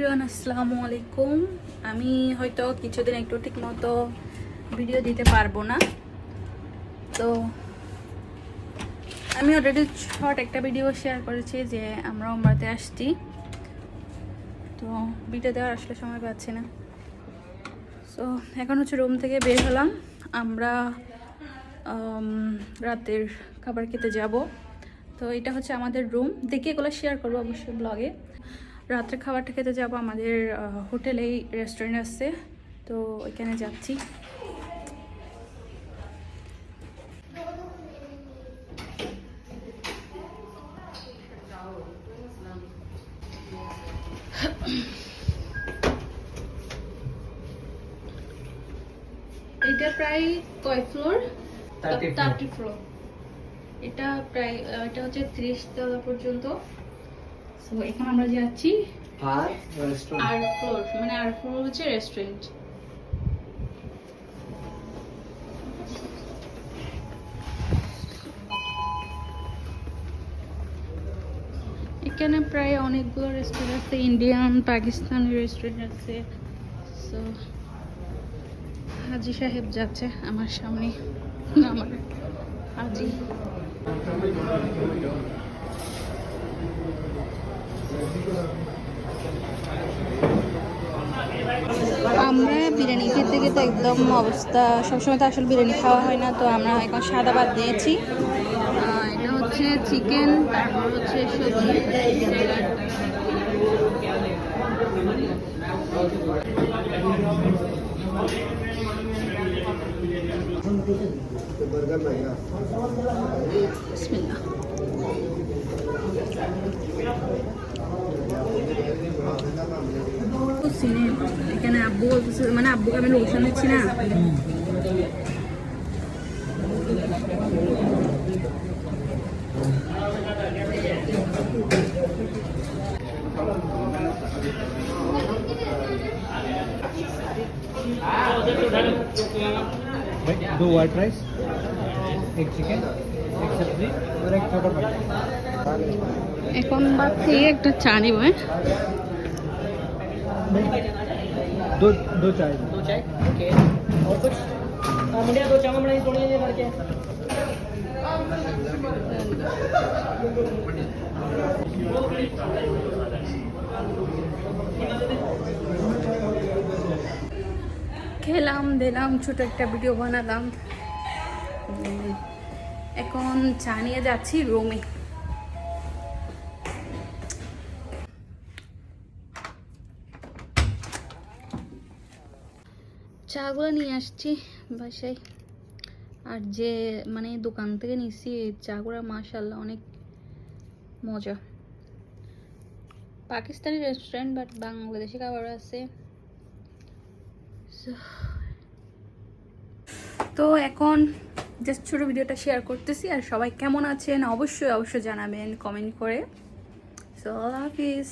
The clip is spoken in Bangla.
এভরিওয়ান, আসসালামু আলাইকুম। আমি হয়তো কিছুদিন একটু ঠিক মতো ভিডিও দিতে পারব না। তো, আমি অলরেডি শর্ট একটা ভিডিও শেয়ার করেছি যে আমরা উমরাতে আসছি। তো ভিডিও দেওয়ার আসলে সময় পাচ্ছি না। সো এখন হচ্ছে রুম থেকে বের হলাম। আমরা রাতের খাবার খেতে যাব। তো, এটা হচ্ছে আমাদের রুম দেখে এগুলো শেয়ার করব অবশ্যই ব্লগে রাত্রে খাবারটা খেতে যাব আমাদের হোটেলেই রেস্টুরেন্ট আছে। তো ওইখানে যাচ্ছি। এটা প্রায় কয় ফ্লোর 30 থার্টি ফ্লোর এটা প্রায় এটা হচ্ছে ত্রিশ তলা পর্যন্ত। সো এখন আমরা যাচ্ছি আর রেস্টুরেন্ট আর ফ্লোর মানে আর ফ্লোর হচ্ছে রেস্টুরেন্ট এখানে প্রায় অনেকগুলো রেস্টুরেন্ট আছে ইন্ডিয়ান পাকিস্তানি রেস্টুরেন্ট আছে। সো হাজি সাহেব যাচ্ছে আমার সামনে। আমার হাজি। আমরা বিরিয়ানি খেতে খেতে একদম অবস্থা সবসময় তো আসলে বিরিয়ানি খাওয়া হয় না তো আমরা এখন সাদা ভাত দিয়েছি এটা হচ্ছে চিকেন তারপর হচ্ছে সবজি। বিসমিল্লাহ সিনে এখানে আব্বু বলতেছে মানে আব্বুকে আমি লোকসান দিচ্ছি না दो व्हाइट राइस एक चिकन एक सब्जी और एक छोटा पनीर এখন বাদ থেকে একটা চা নিব হ্যাঁ दो दो चाय दो चाय ओके और कुछ हाँ, मुंडिया दो चावल बनाई थोड़ी देर करके খেলাম দিলাম ছোট একটা ভিডিও বানালাম উম, এখন চা নিয়ে যাচ্ছি রুমে চাগুলো নিয়ে আসছি বাসায়। আর যে মানে দোকান থেকে নিচ্ছি চাগুলো মাশাল্লাহ অনেক মজা। পাকিস্তানি রেস্টুরেন্ট বাট বাংলাদেশি খাবার আছে। তো এখন জাস্ট ছোটো ভিডিওটা শেয়ার করতেছি। আর সবাই কেমন আছেন? অবশ্যই অবশ্যই জানাবেন কমেন্ট করে। সো আল্লাহ হাফিজ।